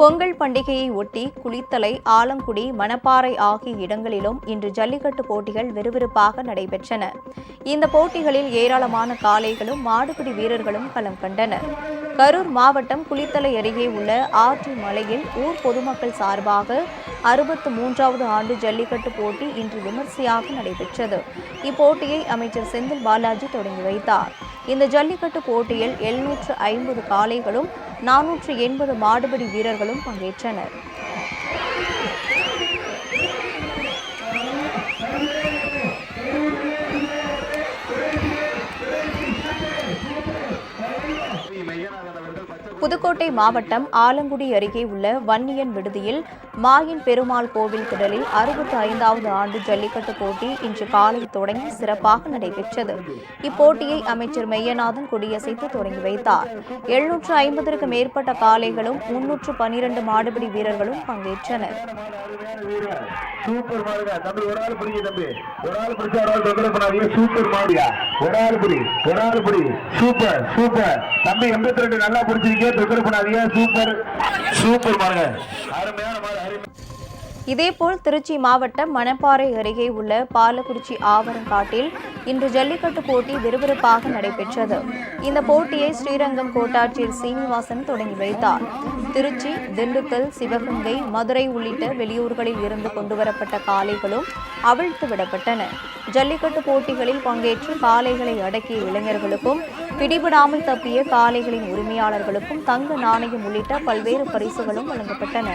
பொங்கல் பண்டிகையை ஒட்டி குளித்தலை ஆலங்குடி மணப்பாறை ஆகிய இடங்களிலும் இன்று ஜல்லிக்கட்டு போட்டிகள் விறுவிறுப்பாக நடைபெற்றன. இந்த போட்டிகளில் ஏராளமான காளைகளும் மாடுபிடி வீரர்களும் களம் கண்டனர் கரூர் மாவட்டம் குளித்தலை அருகே உள்ள ஆற்று மலையில் ஊர் பொதுமக்கள் சார்பாக அறுபத்து மூன்றாவது ஆண்டு ஜல்லிக்கட்டு போட்டி இன்று விமர்சையாக நடைபெற்றது. இப்போட்டியை அமைச்சர் செந்தில் பாலாஜி தொடங்கி வைத்தார். இந்த ஜல்லிக்கட்டு போட்டியில் எழுநூற்று ஐம்பது காளைகளும் நானூற்று எண்பது மாடுபிடி வீரர்களும் பங்கேற்றனர். புதுக்கோட்டை மாவட்டம் ஆலங்குடி அருகே உள்ள வன்னியன் விடுதியில் மாயின் பெருமாள் கோவில் திடலில் அறுபத்தி ஐந்தாவது ஆண்டு ஜல்லிக்கட்டு போட்டி இன்று காலை தொடங்கி சிறப்பாக நடைபெற்றது. இப்போட்டியை அமைச்சர் மெய்யநாதன் கொடியசைத்து தொடங்கி வைத்தார். எழுநூற்று ஐம்பதற்கு மேற்பட்ட காளைகளும் முன்னூற்று பனிரெண்டு மாடுபிடி வீரர்களும் பங்கேற்றனர். சூப்பர் தம்பி ஒரு ஆள் தம்பி. ஒரு ஆள் ஒரு ஆள் தொந்தரவு பண்ணாதீங்க. சூப்பர் மாடியா ஒரு ஆள் ஒரு ஆள் சூப்பர் சூப்பர். தம்பி எண்பத்தி ரெண்டு நல்லா பிடிச்சிருக்கீங்க பண்ணாதீங்க. சூப்பர். சூப்பர் அருமையான இதேபோல் திருச்சி மாவட்டம் மணப்பாறை அருகே உள்ள பாலக்குறிச்சி ஆவரங்காட்டில் இன்று ஜல்லிக்கட்டு போட்டி விறுவிறுப்பாக நடைபெற்றது. இந்த போட்டியை ஸ்ரீரங்கம் கோட்டாட்சியர் சீனிவாசன் தொடங்கி வைத்தார். திருச்சி திண்டுக்கல் சிவகங்கை மதுரை உள்ளிட்ட வெளியூர்களில் இருந்து கொண்டுவரப்பட்ட காளைகளும் அவிழ்த்து விடப்பட்டன. ஜல்லிக்கட்டு போட்டிகளில் பங்கேற்று காளைகளை அடக்கிய இளைஞர்களுக்கும் பிடிபடாமல் தப்பிய காளைகளின் உரிமையாளர்களுக்கும் தங்க நாணயம் உள்ளிட்ட பல்வேறு பரிசுகளும் வழங்கப்பட்டன.